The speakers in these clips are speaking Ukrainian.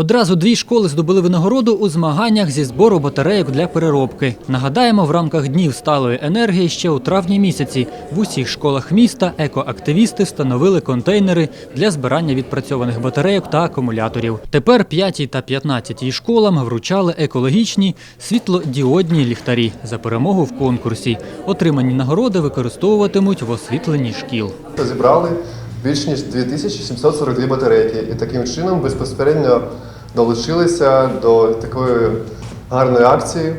Одразу дві школи здобули винагороду у змаганнях зі збору батарейок для переробки. Нагадаємо, в рамках днів сталої енергії ще у травні місяці в усіх школах міста екоактивісти встановили контейнери для збирання відпрацьованих батарейок та акумуляторів. Тепер 5 та 15 школам вручали екологічні світлодіодні ліхтарі за перемогу в конкурсі. Отримані нагороди використовуватимуть в освітленні шкіл. Зібрали більш ніж 2742 батарейки і таким чином безпосередньо долучилися до такої гарної акції.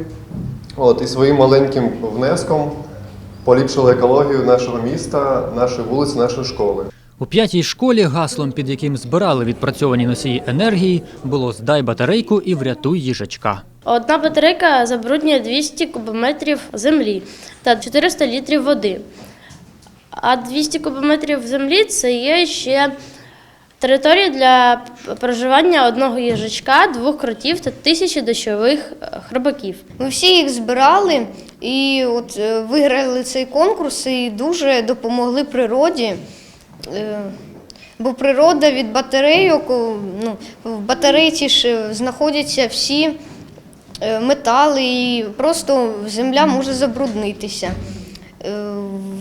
От, і своїм маленьким внеском поліпшили екологію нашого міста, нашої вулиці, нашої школи. У п'ятій школі гаслом, під яким збирали відпрацьовані носії енергії, було здай батарейку і врятуй їжачка. Одна батарейка забруднює 200 кубометрів землі та 400 літрів води. А 200 кубометрів землі це є ще територія для проживання одного їжачка, двох кротів та тисячі дощових е, хробаків. Ми всі їх збирали і от е, виграли цей конкурс і дуже допомогли природі. Е, Бо природа від батарейок, ну, в батарейці ж знаходяться всі метали, і просто земля може забруднитися. Е,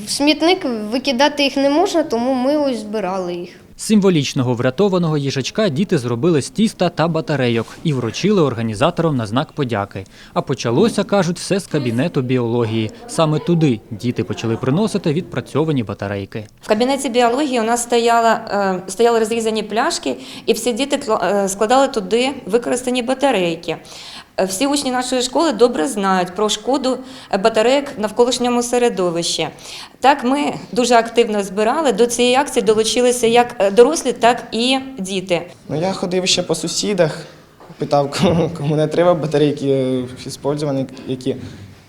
В смітник викидати їх не можна, тому ми ось збирали їх. Символічного врятованого їжачка діти зробили з тіста та батарейок і вручили організаторам на знак подяки. А почалося, кажуть, все з кабінету біології. Саме туди діти почали приносити відпрацьовані батарейки. В кабінеті біології у нас стояла, е, стояли розрізані пляшки, і всі діти кла- е, складали туди використані батарейки. Всі учні нашої школи добре знають про шкоду батарейок навколишньому середовищі. Так, ми дуже активно збирали. До цієї акції долучилися як е, дорослі, так і діти. Ну, я ходив ще по сусідах, питав, кому, кому не треба батарейки е, використані, які.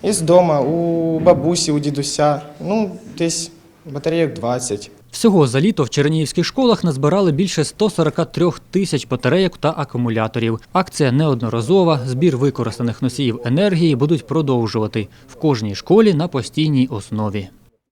І з дому, у бабусі, у дідуся, ну, десь батарейок 20. Всього за літо в чернігівських школах назбирали більше 143 тисяч батарейок та акумуляторів. Акція неодноразова. Збір використаних носіїв енергії будуть продовжувати в кожній школі на постійній основі.